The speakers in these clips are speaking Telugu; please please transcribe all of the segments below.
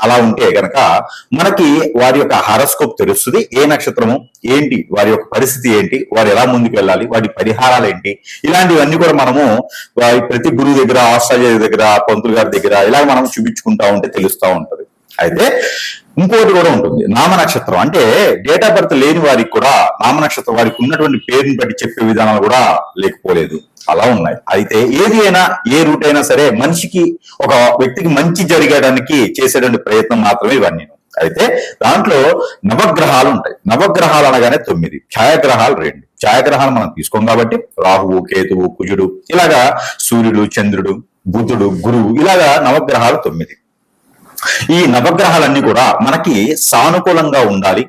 అలా ఉంటే గనక మనకి వారి యొక్క హారోస్కోప్ తెలుస్తుంది. ఏ నక్షత్రము? ఏంటి? వారి యొక్క పరిస్థితి ఏంటి? వారు ఎలా ముందుకు వెళ్ళాలి? వాటి పరిహారాలు ఏంటి? ఇలాంటివన్నీ కూడా మనము వారి ప్రతి గురువు దగ్గర ఆస్ట్రాలజీ దగ్గర పంతులు గారి దగ్గర ఇలా మనం చూపించుకుంటా ఉంటే తెలుస్తూ ఉంటది. అయితే ఇంకోటి కూడా ఉంటుంది. నామ నక్షత్రం. అంటే డేట్ ఆఫ్ బర్త్ లేని వారికి కూడా నామ నక్షత్రం వారికి ఉన్నటువంటి పేరుని బట్టి చెప్పే విధానాలు కూడా లేకపోలేదు. అలా ఉన్నాయి. అయితే ఏది అయినా ఏ రూట్ అయినా సరే మనిషికి ఒక వ్యక్తికి మంచి జరిగడానికి చేసేటువంటి ప్రయత్నం మాత్రమే ఇవన్నీ. అయితే దాంట్లో నవగ్రహాలు ఉంటాయి. నవగ్రహాలు అనగానే తొమ్మిది. ఛాయాగ్రహాలు రెండు. ఛాయాగ్రహాలు మనం తీసుకోం కాబట్టి రాహువు కేతువు కుజుడు ఇలాగా సూర్యుడు చంద్రుడు బుధుడు గురువు ఇలాగా నవగ్రహాలు తొమ్మిది. ఈ నవగ్రహాలన్నీ కూడా మనకి సానుకూలంగా ఉండాలి.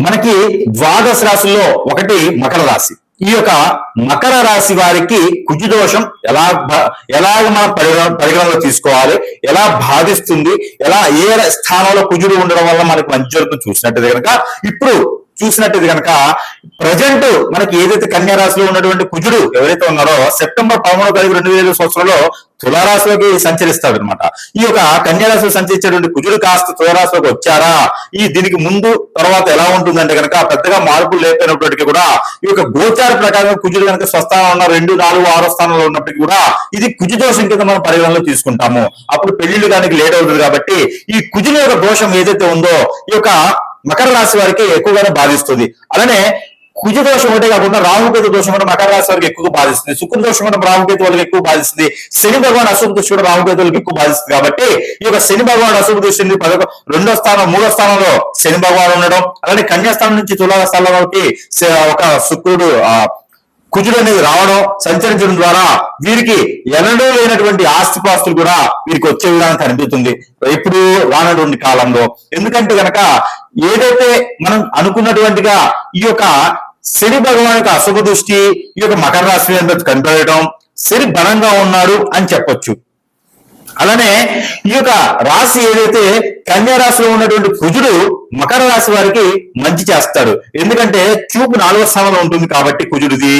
మనకి ద్వాదశ రాశుల్లో ఒకటి మకర రాశి. ఈ యొక్క మకర రాశి వారికి కుజు దోషం ఎలా భ- ఎలాగ మనం పరిగణ పరిగణలో తీసుకోవాలి ఎలా బాధిస్తుంది ఎలా ఏ స్థానంలో కుజుడు ఉండడం వల్ల మనకి మంచి జరుగుతుంది చూసినట్టు కనుక ఇప్పుడు చూసినట్టు కనుక ప్రజెంట్ మనకి ఏదైతే కన్యా రాశిలో ఉన్నటువంటి కుజుడు ఎవరైతే ఉన్నారో సెప్టెంబర్ పదమూడో తారీఖు రెండు వేల సంవత్సరంలో తులారాశిలోకి సంచరిస్తాడు అనమాట ఈ యొక్క కన్యారాశిలో సంచరించేటువంటి కుజుడు కాస్త తులారాశిలోకి వచ్చారా? ఈ దీనికి ముందు తర్వాత ఎలా ఉంటుందంటే కనుక పెద్దగా మార్పులు లేకపోయినప్పటికీ కూడా ఈ యొక్క గోచార ప్రకారం కుజుడు కనుక స్వస్థానం ఉన్న రెండు నాలుగు ఆరో స్థానంలో ఉన్నప్పటికీ కూడా ఇది కుజు దోషం కింద మనం పరిగణనలో తీసుకుంటాము. అప్పుడు పెళ్ళిళ్ళు దానికి లేట్ అవుతుంది కాబట్టి ఈ కుజుని యొక్క దోషం ఏదైతే ఉందో ఈ యొక్క మకర రాశి వారికి ఎక్కువగానే బాధిస్తుంది. అలానే కుజ దోషం ఒకటే కాకుండా రాహుకేతు దోషం కూడా మకర రాశి వారికి ఎక్కువ బాధిస్తుంది. శుక్ర దోషం కూడా రాహుకేతు వాళ్ళకి ఎక్కువ బాధిస్తుంది. శని భగవాన్ అశుభ దృష్టి కూడా రాహుకేతువులకు ఎక్కువ బాధిస్తుంది కాబట్టి ఈ యొక్క శని భగవాన్ అశుభ దృష్టిని పదకొ రెండో స్థానం మూడో స్థానంలో శని భగవాన్ ఉండడం అలానే కన్యాస్థానం నుంచి తులా స్థానంలోకి శ- ఒక శుక్రుడు ఆ కుజుడు అనేది రావడం సంచరించడం ద్వారా వీరికి ఎన్నడూ లేనటువంటి ఆస్తిపాస్తులు కూడా వీరికి వచ్చే విధానం కనిపిస్తుంది. ఇప్పుడు రానటువంటి కాలంలో. ఎందుకంటే గనక ఏదైతే మనం అనుకున్నటువంటిగా ఈ యొక్క శని భగవాన్ యొక్క అశుభ దృష్టి ఈ యొక్క మకర రాశి మీద కనిపెట్టడం శని బలంగా ఉన్నాడు అని చెప్పొచ్చు. అలానే ఈ యొక్క రాశి ఏదైతే కన్యా రాశిలో ఉన్నటువంటి కుజుడు మకర రాశి వారికి మంచి చేస్తాడు. ఎందుకంటే చూపు నాలుగో స్థానంలో ఉంటుంది కాబట్టి కుజుడిది.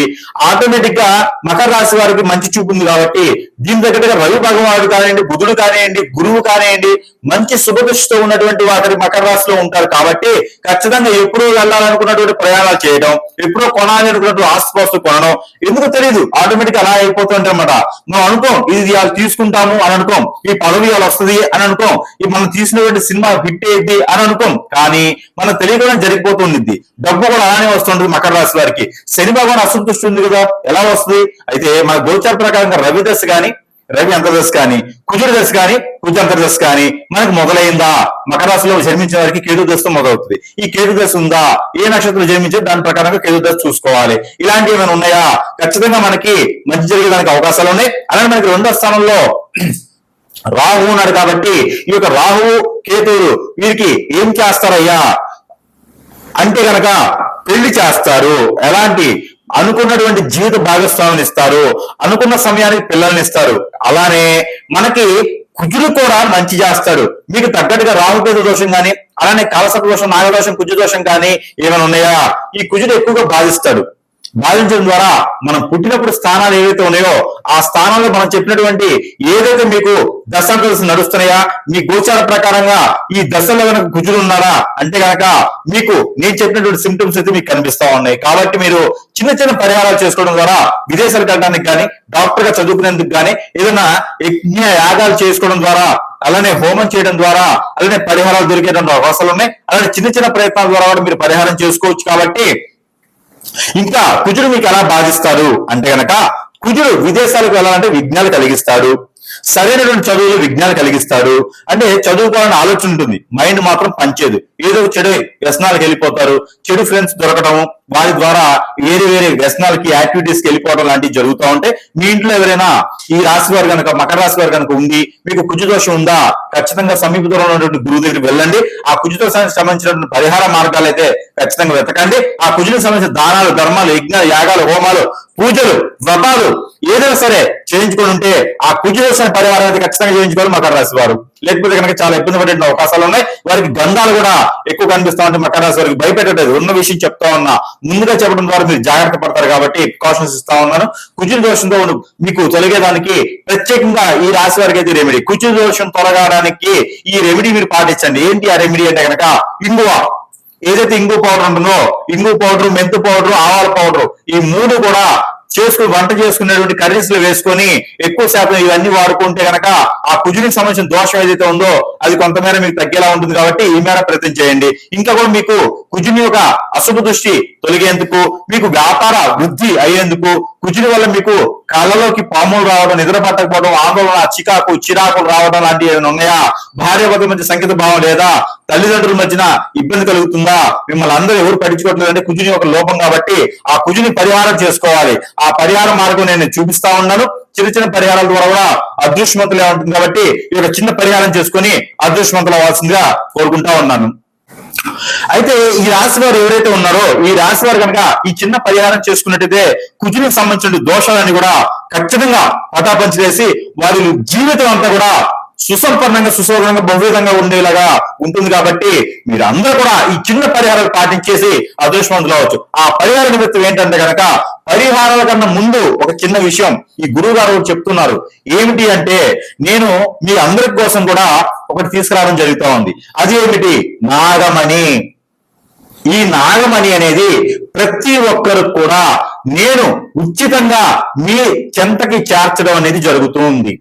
ఆటోమేటిక్గా మకర రాశి వారికి మంచి చూపు ఉంది కాబట్టి దీని దగ్గరగా రవి భగవానుడు కానివ్వండి బుధుడు కానివ్వండి గురువు కానివ్వండి మంచి శుభదృష్టితో ఉన్నటువంటి వారి మకర రాశిలో ఉంటారు కాబట్టి ఖచ్చితంగా ఎప్పుడూ వెళ్ళాలనుకున్నటువంటి ప్రయాణాలు చేయడం ఎప్పుడో కొనాలి అనుకున్నటువంటి ఆస్తిపాస్తులు కొనడం ఎందుకు తెలియదు ఆటోమేటిక్ అలా అయిపోతుంది అనమాట మనం అనుకోం ఇది తీసుకుంటాము అని అనుకోం ఈ పదవి ఇవాళ వస్తుంది అని అనుకోం ఈ మనం తీసినటువంటి సినిమా హిట్ అయ్యింది అని అనుకోం. కానీ మనం తెలియకుండా జరిగిపోతుంది డబ్బు కూడా అలానే వస్తుంటుంది మకర రాశి వారికి. శని భగవాన్ అసంతృష్టి ఉంది కదా ఎలా వస్తుంది? అయితే మన గోచార ప్రకారంగా రవి దశ కానీ రవి అంతర్దశ కానీ కుజుడి దశ కానీ కుజ అంతర్దశ కానీ మనకు మొదలైందా? మకర రాశిలో జన్మించిన వారికి కేతు దశతో మొదలవుతుంది. ఈ కేతు దశ ఉందా? ఏ నక్షత్రం జన్మించే దాని ప్రకారంగా కేతు దశ చూసుకోవాలి. ఇలాంటివి ఏమైనా ఉన్నాయా? ఖచ్చితంగా మనకి మంచి జరిగేదానికి అవకాశాలు ఉన్నాయి. అలాగే మనకి రెండో స్థానంలో రాహు ఉన్నాడు కాబట్టి ఈ యొక్క రాహువు కేతువులు వీరికి ఏం చేస్తారయ్యా? అంటే గనక పెళ్ళి చేస్తారు. ఎలాంటి? అనుకున్నటువంటి జీవిత భాగస్వామిని ఇస్తారు. అనుకున్న సమయానికి పిల్లల్ని ఇస్తారు. అలానే మనకి కుజుడు కూడా మంచి చేస్తాడు. మీకు తగ్గట్టుగా రాహుకేతు దోషం కానీ అలానే కలసప దోషం నాగదోషం కుజు దోషం కానీ ఏమైనా ఉన్నాయా? ఈ కుజుడు ఎక్కువగా బాధిస్తాడు. బాధించడం ద్వారా మనం పుట్టినప్పుడు స్థానాలు ఏవైతే ఉన్నాయో ఆ స్థానాల్లో మనం చెప్పినటువంటి ఏదైతే మీకు దశాంతలు నడుస్తున్నాయా మీ గోచార ప్రకారంగా ఈ దశలో కనుక గుజులు ఉన్నారా అంటే కనుక మీకు నేను చెప్పినటువంటి సిమ్టమ్స్ అయితే మీకు కనిపిస్తా ఉన్నాయి. కాబట్టి మీరు చిన్న చిన్న పరిహారాలు చేసుకోవడం ద్వారా విదేశాలకు వెళ్ళడానికి కానీ డాక్టర్గా చదువుకునేందుకు కానీ ఏదైనా యజ్ఞ యాగాలు చేసుకోవడం ద్వారా అలానే హోమం చేయడం ద్వారా అలానే పరిహారాలు దొరికేటువంటి అవకాశాలు ఉన్నాయి. అలానే చిన్న చిన్న ప్రయత్నాల ద్వారా కూడా మీరు పరిహారం చేసుకోవచ్చు కాబట్టి ఇంకా కుజుడు మీకు ఎలా బాధిస్తారు అంటే గనక కుజుడు విదేశాలకు వెళ్ళాలంటే విఘ్నాలు కలిగిస్తాడు. సరైనటువంటి చదువులు విజ్ఞానం కలిగిస్తాడు అంటే చదువుకోవాలని ఆలోచన ఉంటుంది. మైండ్ మాత్రం పనిచేయదు. ఏదో చెడు వ్యసనాలకు వెళ్ళిపోతారు. చెడు ఫ్రెండ్స్ దొరకడం వారి ద్వారా వేరే వేరే వ్యసనాలకి యాక్టివిటీస్కి వెళ్ళిపోవడం లాంటివి జరుగుతూ ఉంటే మీ ఇంట్లో ఎవరైనా ఈ రాశి వారు కనుక మకర రాశి వారు కనుక ఉంది మీకు కుజుదోషం ఉందా? ఖచ్చితంగా సమీప దూరంలో ఉన్నటువంటి గురువు దగ్గరికి వెళ్ళండి. ఆ కుజుదోషానికి సంబంధించినటువంటి పరిహార మార్గాలు అయితే ఖచ్చితంగా వెతకండి. ఆ కుజునికి సంబంధించిన దానాలు ధర్మాలు యజ్ఞాలు యాగాలు హోమాలు పూజలు వ్రతాలు ఏదైనా సరే చేయించుకొని ఉంటే ఆ పూజ చేసిన పరివారం అయితే ఖచ్చితంగా చేయించుకోవాలి మకర రాశి వారు. లేకపోతే కనుక చాలా ఇబ్బంది పడే అవకాశాలు ఉన్నాయి. వారికి గంధాలు కూడా ఎక్కువ కనిపిస్తా ఉంటే మకర రాశి వారికి భయపెట్టలేదు ఉన్న విషయం చెప్తా ఉన్నా ముందుగా చెప్పడం ద్వారా మీరు జాగ్రత్త పడతారు కాబట్టి కాషన్స్ ఇస్తా ఉన్నాను. కుజుల దోషంతో మీకు తొలగేదానికి ప్రత్యేకంగా ఈ రాశి వారికి అయితే రెమెడీ కుజుల దోషం తొలగడానికి ఈ రెమెడీ మీరు పాటించండి. ఏంటి ఆ రెమెడీ అంటే కనుక ఇంగువ. ఏదైతే ఇంగు పౌడర్ ఉంటుందో ఇంగు పౌడర్ మెంతు పౌడర్ ఆవాల పౌడర్ ఈ మూడు కూడా చేసుకుని వంట చేసుకునేటువంటి కర్రీస్లో వేసుకొని ఎక్కువ శాతం ఇవన్నీ వాడుకుంటే గనక ఆ కుజునికి సంబంధించిన దోషం ఏదైతే ఉందో అది కొంతమేర మీకు తగ్గేలా ఉంటుంది కాబట్టి ఈ మేర ప్రయత్నం చేయండి. ఇంకా కూడా మీకు కుజుని యొక్క అశుభ దృష్టి తొలగేందుకు మీకు వ్యాపార వృద్ధి అయ్యేందుకు కుజుని వల్ల మీకు కళ్ళలోకి పాములు రావడం నిద్ర పట్టకపోవడం ఆందోళన చికాకు చిరాకులు రావడం లాంటివి ఏమైనా ఉన్నాయా? భార్య భర్త మధ్య సంకేత భావం లేదా? తల్లిదండ్రుల మధ్యన ఇబ్బంది కలుగుతుందా? మిమ్మల్ని అందరూ ఎవరు పట్టించుకోవట్లేదు కుజుని ఒక లోపం కాబట్టి ఆ కుజుని పరిహారం చేసుకోవాలి. ఆ పరిహార మార్గం నేను చూపిస్తా ఉన్నాను. చిన్న చిన్న పరిహారాల ద్వారా కూడా అదృష్టవంతులే ఉంటుంది కాబట్టి ఈ చిన్న పరిహారం చేసుకొని అదృష్టవంతులు అవ్వాల్సిందిగా కోరుకుంటా ఉన్నాను. అయితే ఈ రాశి వారు ఎవరైతే ఉన్నారో ఈ రాశి వారు కనుక ఈ చిన్న పరిహారం చేసుకున్నట్టయితే కుజునికి సంబంధించిన దోషాలన్నీ కూడా ఖచ్చితంగా పటాపంచి చేసి వారి జీవితం అంతా కూడా సుసంపన్నంగా సుశోభనంగా బహువిధంగా ఉండేలాగా ఉంటుంది కాబట్టి మీరు అందరూ కూడా ఈ చిన్న పరిహారాలు పాటించేసి అదృష్టవంతులు అవచ్చు ఆ పరిహార నిమిత్తం ఏంటంటే కనుక పరిహారాల కన్నా ముందు ఒక చిన్న విషయం ఈ గురువు గారు చెప్తున్నారు. ఏమిటి అంటే నేను మీ అందరి కోసం కూడా ఒకటి తీసుకురావడం జరుగుతూ ఉంది. అది ఏమిటి? నాగమణి. ఈ నాగమణి అనేది ప్రతి ఒక్కరు కూడా నేను ఉచితంగా మీ చెంతకి చేర్చడం అనేది జరుగుతూ ఉంది.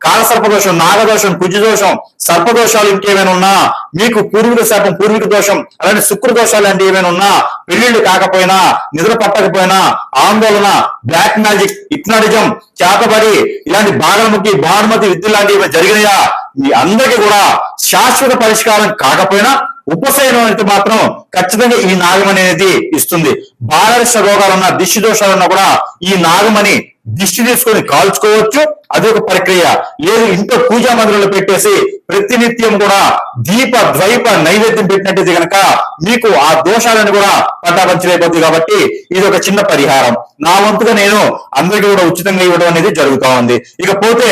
కాలసర్పదోషం నాగదోషం కుజదోషం సర్పదోషాలు ఇంకేమైనా ఉన్నా మీకు పూర్వీక శాపం పూర్వీక దోషం అలాంటి శుక్ర దోషాలు లాంటివి ఏమైనా ఉన్నా పెళ్ళిళ్ళు కాకపోయినా నిద్ర పట్టకపోయినా ఆందోళన బ్లాక్ మ్యాజిక్ ఇప్నాటిజం చేతబడి ఇలాంటి బాగలముఖి భానుమతి విద్య లాంటివి జరిగినాయా? మీ అందరికీ కూడా శాశ్వత పరిష్కారం కాకపోయినా ఉపశమనం అయితే మాత్రం ఖచ్చితంగా ఈ నాగమణి అనేది ఇస్తుంది. బాలరిష్ట రోగాలున్నా దిష్టి దోషాలున్నా కూడా ఈ నాగమణి దిష్టి తీసుకొని కాల్చుకోవచ్చు. అది ఒక ప్రక్రియ. లేదు ఇంట్లో పూజా మందిరంలో పెట్టేసి ప్రతినిత్యం కూడా దీప ద్వైప నైవేద్యం పెట్టినట్టయితే కనుక మీకు ఆ దోషాలను కూడా పట్టాపంచలైపోతుంది కాబట్టి ఇది ఒక చిన్న పరిహారం. నా వంతుగా నేను అందరికీ కూడా ఉచితంగా ఇవ్వడం అనేది జరుగుతా ఉంది. ఇకపోతే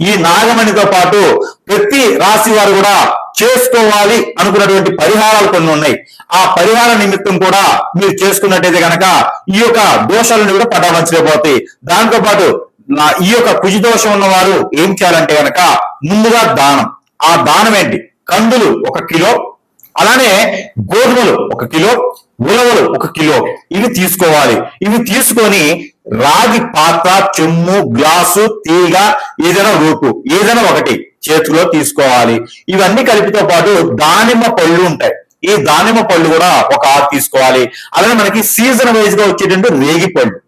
ఈ నాగమణితో పాటు ప్రతి రాశి వారు కూడా చేసుకోవాలి అనుకున్నటువంటి పరిహారాలు కొన్ని ఉన్నాయి. ఆ పరిహార నిమిత్తం కూడా మీరు చేసుకున్నట్టయితే గనక ఈ యొక్క దోషాలను కూడా పటాపంచలేకపోతాయి దాంతో పాటు నా ఈ యొక్క కుజి దోషం ఉన్న వారు ఏం చేయాలంటే కనుక ముందుగా దానం. ఆ దానం ఏంటి? కందులు ఒక కిలో అలానే గోధుమలు ఒక కిలో ఉలవలు ఒక కిలో. ఇవి తీసుకోవాలి. ఇవి తీసుకొని రాగి పాత్ర చెమ్ము గ్లాసు తీగ ఏదైనా రూపు ఏదైనా ఒకటి. చేతిలో తీసుకోవాలి. ఇవన్నీ కలిపితో పాటు దానిమ్మ పళ్ళు ఉంటాయి. ఈ దానిమ్మ పళ్ళు కూడా ఒక ఆరు తీసుకోవాలి. అలానే మనకి సీజన్ వైజ్గా వచ్చేటువంటి రేగి పళ్ళు.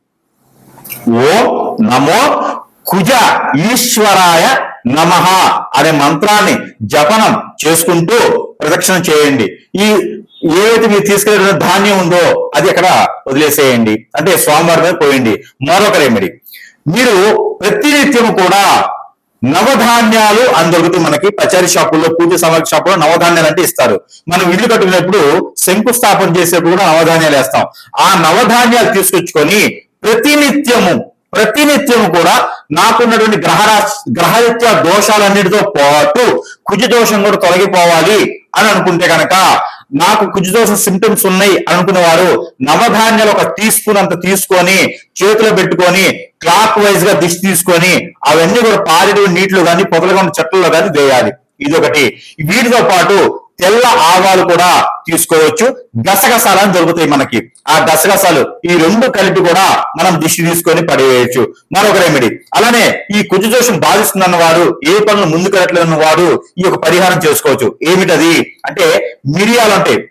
ఓ నమో కుజ ఈశ్వరాయ నమ అనే మంత్రాన్ని జపనం చేసుకుంటూ ప్రదక్షిణ చేయండి. ఈ ఏవైతే మీరు తీసుకెళ్ళిన ధాన్యం ఉందో అది అక్కడ వదిలేసేయండి. అంటే స్వామివారి మీద పోయండి. మరొక రెమెడీ. మీరు ప్రతినిత్యం కూడా నవధాన్యాలు అందొకటి మనకి పచారీ షాపుల్లో పూజ సామాగ్రి షాపులో నవధాన్యాలు అంటే ఇస్తారు. మనం ఇల్లు కట్టుకునేప్పుడు శంకుస్థాపన చేసేప్పుడు కూడా నవధాన్యాలు వేస్తాం. ఆ నవధాన్యాలు తీసుకొచ్చుకొని ప్రతినిత్యము ప్రతినిత్యము కూడా నాకున్నటువంటి గ్రహరా గ్రహరీత్యా దోషాలన్నిటితో పాటు కుజ దోషం కూడా తొలగిపోవాలి అని అనుకుంటే కనుక నాకు కుజదోష సింటమ్స్ ఉన్నాయి అనుకున్న వారు నవధాన్యాలు ఒక టీ అంత తీసుకొని చేతిలో పెట్టుకొని క్లాక్ వైజ్గా దిష్టి తీసుకొని అవన్నీ కూడా పారిడు నీటిలో కానీ పొదలుగా ఉన్న చెట్లలో కానీ వేయాలి. ఇదొకటి. వీటితో పాటు తెల్ల ఆవాలు కూడా తీసుకోవచ్చు. గసగసాలని దొరుకుతాయి మనకి. ఆ గసగసాలు ఈ రెండు కలిపి కూడా మనం దిష్టి తీసుకొని పడేయచ్చు. మరొక రెమెడీ అలానే ఈ కుజ దోషం బాధిస్తుందన్న వారు ఏ పనులు ముందుకెళ్ళట్లేదన్న వారు ఈ యొక్క పరిహారం చేసుకోవచ్చు. ఏమిటది? అంటే మిరియాలు అంటే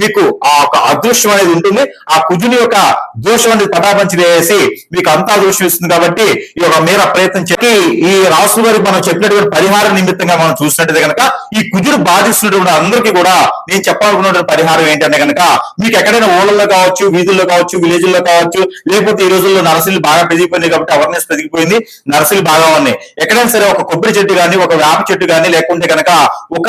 మీకు ఆ ఒక అదృష్టం అనేది ఉంటుంది. ఆ కుజుని యొక్క దోషం అనేది పటాపంచి వేసి మీకు అంతా దోషం ఇస్తుంది కాబట్టి ఈ యొక్క మేర ప్రయత్నం చెప్పి ఈ రాసు గారికి మనం చెప్పినటువంటి పరిహార నిమిత్తంగా మనం చూసినట్టయితే కనుక ఈ కుజుడు బాధిస్తున్నటువంటి అందరికీ కూడా నేను చెప్పాలనుకున్నటువంటి పరిహారం ఏంటంటే కనుక మీకు ఎక్కడైనా ఊళ్ళల్లో కావచ్చు వీధుల్లో కావచ్చు విలేజ్ల్లో కావచ్చు లేకపోతే ఈ రోజుల్లో నర్సరీలు బాగా పెరిగిపోయింది కాబట్టి అవేర్నెస్ పెరిగిపోయింది నర్సరీలు బాగా ఉన్నాయి. ఎక్కడైనా సరే ఒక కొబ్బరి చెట్టు కానీ ఒక వేప చెట్టు కానీ లేకుంటే కనుక ఒక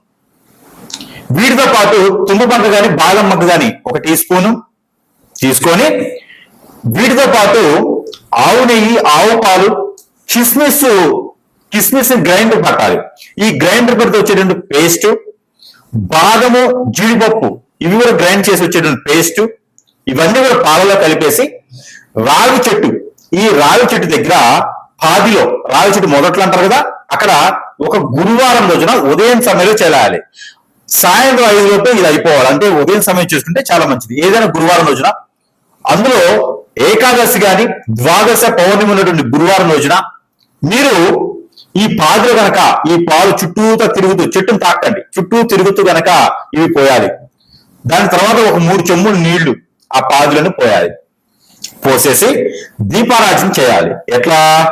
వీటితో పాటు తుమ్ము పంట కానీ బాదం మగ్గ కానీ ఒక టీ స్పూను తీసుకొని వీటితో పాటు ఆవు నెయ్యి ఆవు పాలు కిస్మిస్ కిస్మిస్ గ్రైండర్ పట్టాలి. ఈ గ్రైండర్ పడితే వచ్చేటువంటి పేస్ట్ బాదము జీడిపప్పు ఇవి కూడా గ్రైండ్ చేసి వచ్చేటువంటి పేస్ట్ ఇవన్నీ కూడా పాలలో కలిపేసి రావి చెట్టు ఈ రావి చెట్టు దగ్గర పాదిలో రావి చెట్టు మొదట్లో అంటారు కదా అక్కడ ఒక గురువారం రోజున ఉదయం సమయంలో చేయాలి సాయంత్రం ఐదు లోపే ఇది అయిపోవాలి. అంటే ఉదయం సమయం చేసుకుంటే చాలా మంచిది. ఏదైనా గురువారం రోజున. అందులో ఏకాదశి గాని ద్వాదశ పౌర్ణమి ఉన్నటువంటి గురువారం రోజున మీరు ఈ పాదులు గనక ఈ పాలు చుట్టూతో తిరుగుతూ చెట్టును తాకండి. చుట్టూ తిరుగుతూ గనక ఇవి పోయాలి. దాని తర్వాత ఒక మూడు చెమ్ములు నీళ్ళు ఆ పాదులను పోయాలి. పోసేసి దీపారాజన చేయాలి. ఎట్లా?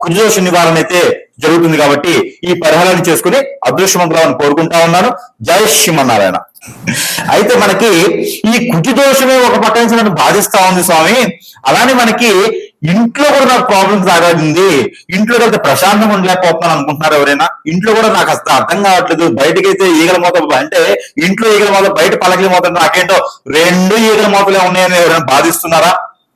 కుజదోష నివారణ అయితే జరుగుతుంది కాబట్టి ఈ పరిహారాన్ని చేసుకుని అదృష్టవంతులను కోరుకుంటా ఉన్నాను. జయ శ్రీమన్నారాయణ. అయితే మనకి ఈ కుజు దోషమే ఒక పక్క నుంచి నన్ను బాధిస్తా ఉంది స్వామి. అలానే మనకి ఇంట్లో కూడా నాకు ప్రాబ్లమ్స్ రాగలిగింది ఇంట్లో అయితే ప్రశాంతంగా ఉండలేకపోతున్నాను అనుకుంటున్నారు ఎవరైనా. ఇంట్లో కూడా నాకు అసలు అర్థం కావట్లేదు. బయటకైతే ఈగల మోత అంటే ఇంట్లో ఈగల మోత బయట పలకల మోత నాకేంటో రెండు ఈగల మోతలే ఉన్నాయని ఎవరైనా బాధిస్తున్నారా?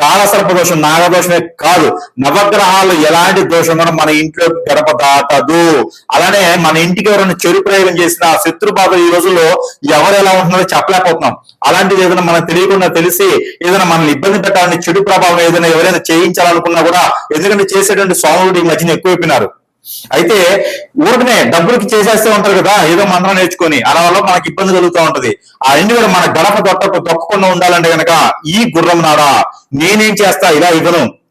కాలసర్ప దోషం నాగదోషమే కాదు. నవగ్రహాలు ఎలాంటి దోషం కూడా మన ఇంట్లో గడప దాటదు అలానే మన ఇంటికి ఎవరైనా చెడు ప్రయోగం చేసిన శత్రు బాధ ఈ రోజుల్లో ఎవరు ఎలా ఉంటున్నారో చెప్పలేకపోతున్నాం. అలాంటిది ఏదైనా మనకు తెలియకుండా తెలిసి ఏదైనా మనల్ని ఇబ్బంది పెట్టాలని చెడు ప్రభావం ఏదైనా ఎవరైనా చేయించాలనుకున్నా కూడా ఎందుకంటే చేసేటువంటి స్వాములు ఈ మధ్యన ఎక్కువైపోయినారు. అయితే ఊరికనే డబ్బులకి చేసేస్తూ ఉంటారు కదా ఏదో మంత్రం నేర్చుకొని అలా వల్ల మనకి ఇబ్బంది కలుగుతూ ఉంటది. ఆ ఇంటి కూడా మన గడప దొక్క దొక్కకుండా ఉండాలంటే గనక ఈ గుర్రం నాడా? నేనేం చేస్తా? ఇలా ఇవ్వను.